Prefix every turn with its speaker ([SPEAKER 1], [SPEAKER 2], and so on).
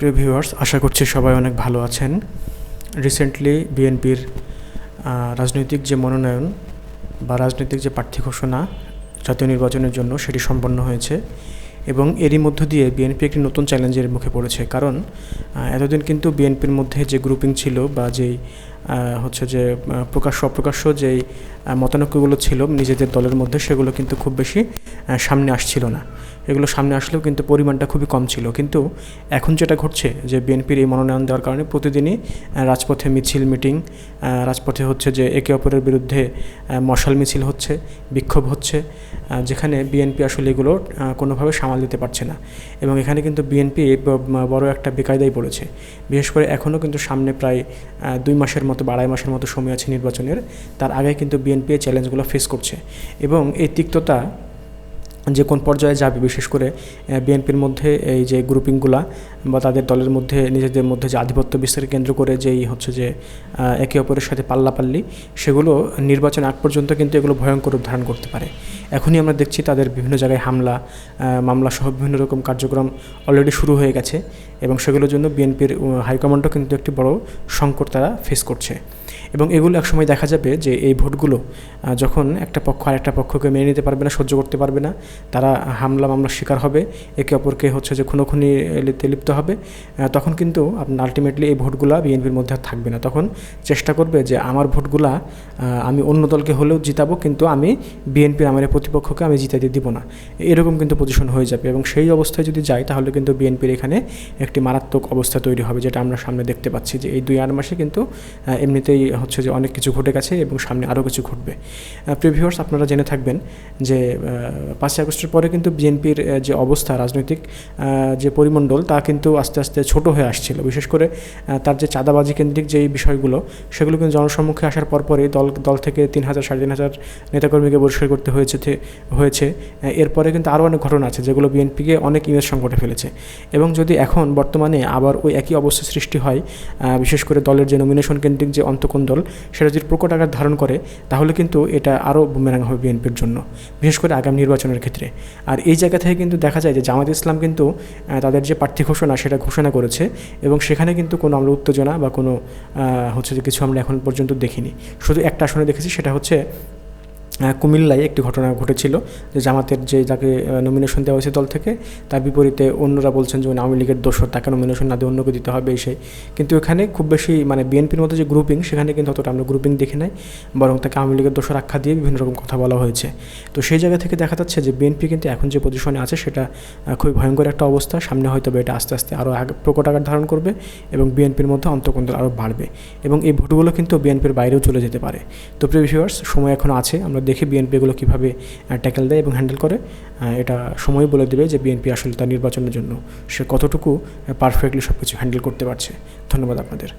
[SPEAKER 1] প্রিয় ভিউয়ার্স, আশা করছি সবাই অনেক ভালো আছেন। রিসেন্টলি বিএনপির রাজনৈতিক যে মনোনয়ন বা রাজনৈতিক যে প্রার্থী ঘোষণা জাতীয় নির্বাচনের জন্য সেটি সম্পন্ন হয়েছে এবং এরই মধ্য দিয়ে বিএনপি একটি নতুন চ্যালেঞ্জের মুখে পড়েছে। কারণ এতদিন কিন্তু বিএনপির মধ্যে যে গ্রুপিং ছিল বা যেই হচ্ছে যে প্রকাশ্য অপ্রকাশ্য যেই মতানৈক্যগুলো ছিল নিজেদের দলের মধ্যে, সেগুলো কিন্তু খুব বেশি সামনে আসছিল না। এগুলো সামনে আসলেও কিন্তু পরিমাণটা খুবই কম ছিল। কিন্তু এখন যেটা ঘটছে যে বিএনপির এই মনোনয়ন দেওয়ার কারণে প্রতিদিনই রাজপথে মিছিল, মিটিং রাজপথে হচ্ছে যে একে অপরের বিরুদ্ধে মশাল মিছিল হচ্ছে, বিক্ষোভ হচ্ছে যেখানে বিএনপি আসলে এগুলো কোনোভাবে সামাল দিতে পারছে না। এবং এখানে কিন্তু বিএনপি বড় একটা বেকায়দায় পড়েছে। বিশেষ করে এখনও কিন্তু সামনে প্রায় দুই মাসের মতো বা আড়াই মাসের মতো সময় আছে নির্বাচনের। তার আগে কিন্তু বিএনপি এই চ্যালেঞ্জগুলো ফেস করছে এবং এই তিক্ততা যে কোন পর্যায়ে যাবে, বিশেষ করে বিএনপির মধ্যে এই যে গ্রুপিংগুলা বা তাদের দলের মধ্যে, নিজেদের মধ্যে যে আধিপত্য বিস্তারকে কেন্দ্র করে যেই হচ্ছে যে একে অপরের সাথে পাল্লাপাল্লি, সেগুলো নির্বাচন আগ পর্যন্ত কিন্তু এগুলো ভয়ঙ্কর রূপ ধারণ করতে পারে। এখনই আমরা দেখছি তাদের বিভিন্ন জায়গায় হামলা মামলা সহ বিভিন্ন রকম কার্যক্রম অলরেডি শুরু হয়ে গেছে এবং সেগুলোর জন্য বিএনপির হাইকমান্ডও কিন্তু একটি বড় সংকট তারা ফেস করছে। এবং এগুলো একসময় দেখা যাবে যে এই ভোটগুলো যখন একটা পক্ষ আর একটা পক্ষকে মেনে নিতে পারবে না, সহ্য করতে পারবে না, তারা হামলা মামলার শিকার হবে, একে অপরকে হচ্ছে যে খুনোখুনি লিপ্তে লিপ্ত হবে তখন কিন্তু আপনার আলটিমেটলি এই ভোটগুলা বিএনপির মধ্যে আর থাকবে না। তখন চেষ্টা করবে যে আমার ভোটগুলা আমি অন্য দলকে হলেও জিতাবো, কিন্তু আমি বিএনপির, আমার প্রতিপক্ষকে আমি জিতাতে দিব না। এরকম কিন্তু পজিশন হয়ে যাবে এবং সেই অবস্থায় যদি যায়, তাহলে কিন্তু বিএনপির এখানে একটি মারাত্মক অবস্থা তৈরি হবে, যেটা আমরা সামনে দেখতে পাচ্ছি যে এই দুই আট মাসে কিন্তু এমনিতেই হচ্ছে যে অনেক কিছু ঘটে গেছে এবং সামনে আরও কিছু ঘটবে। প্রিভিউয়ার্স আপনারা জেনে থাকবেন যে পাঁচই আগস্টের পরে কিন্তু বিএনপির যে অবস্থা রাজনৈতিক যে পরিমণ্ডল, তা কিন্তু আস্তে আস্তে ছোট হয়ে আসছিল। বিশেষ করে তার যে চাঁদাবাজি কেন্দ্রিক যেই বিষয়গুলো, সেগুলো কিন্তু জনসম্মুখে আসার পরপরই দল দল থেকে তিন হাজার, সাড়ে তিন হাজার নেতাকর্মীকে বহিষ্কার করতে হয়েছে হয়েছে। এরপরে কিন্তু আরও অনেক ঘটনা আছে, যেগুলো বিএনপিকে অনেক ইমেজ সংকটে ফেলেছে। এবং যদি এখন বর্তমানে আবার ওই একই অবস্থা সৃষ্টি হয় বিশেষ করে দলের যে নমিনেশন কেন্দ্রিক যে অন্তকোণ দল সেটা যদি প্রকট আকার ধারণ করে, তাহলে কিন্তু এটা আরও বুমেরাং হবে বিএনপির জন্য, বিশেষ করে আগামী নির্বাচনের ক্ষেত্রে। আর এই জায়গা থেকে কিন্তু দেখা যায় যে জামাত ইসলাম কিন্তু তাদের যে প্রার্থী ঘোষণা সেটা ঘোষণা করেছে এবং সেখানে কিন্তু কোনো আমরা উত্তেজনা বা কোনো হচ্ছে যে কিছু আমরা এখন পর্যন্ত দেখিনি। শুধু একটা আসনে দেখেছি, সেটা হচ্ছে কুমিল্লায় একটি ঘটনা ঘটেছিল যে জামাতের যে যাকে নমিনেশন দেওয়া হয়েছে দল থেকে, তার বিপরীতে অন্যরা বলছেন যে আওয়ামী লীগের দোষর, তাকে নমিনেশন না দিয়ে অন্যকে দিতে হবে, এই সেই। কিন্তু এখানে খুব বেশি মানে বিএনপির মধ্যে যে গ্রুপিং সেখানে কিন্তু অতটা আমরা গ্রুপিং দেখি নাই, বরং তাকে আওয়ামী লীগের দোষর আখ্যা দিয়ে বিভিন্ন রকম কথা বলা হয়েছে। তো সেই জায়গা থেকে দেখা যাচ্ছে যে বিএনপি কিন্তু এখন যে পজিশনে আছে, সেটা খুবই ভয়ঙ্কর একটা অবস্থা। সামনে হয়তো এটা আস্তে আস্তে আরও আগে, প্রকট আকার ধারণ করবে এবং বিএনপির মধ্যে অন্তর্কন্দল আরও বাড়বে। এবং এই ভোটগুলো কিন্তু বিএনপির বাইরেও চলে যেতে পারে। তো প্রিয় ভিউয়ার্স সময় এখন আছে, আমরা দেখি বিএনপিগুলো কীভাবে ট্যাকেল দেয় এবং হ্যান্ডেল করে এটা সময় বলে দেবে যে বিএনপি আসলে তার নির্বাচনের জন্য। সে কতটুকু পারফেক্টলি সব কিছু হ্যান্ডেল করতে পারছে। ধন্যবাদ আপনাদের।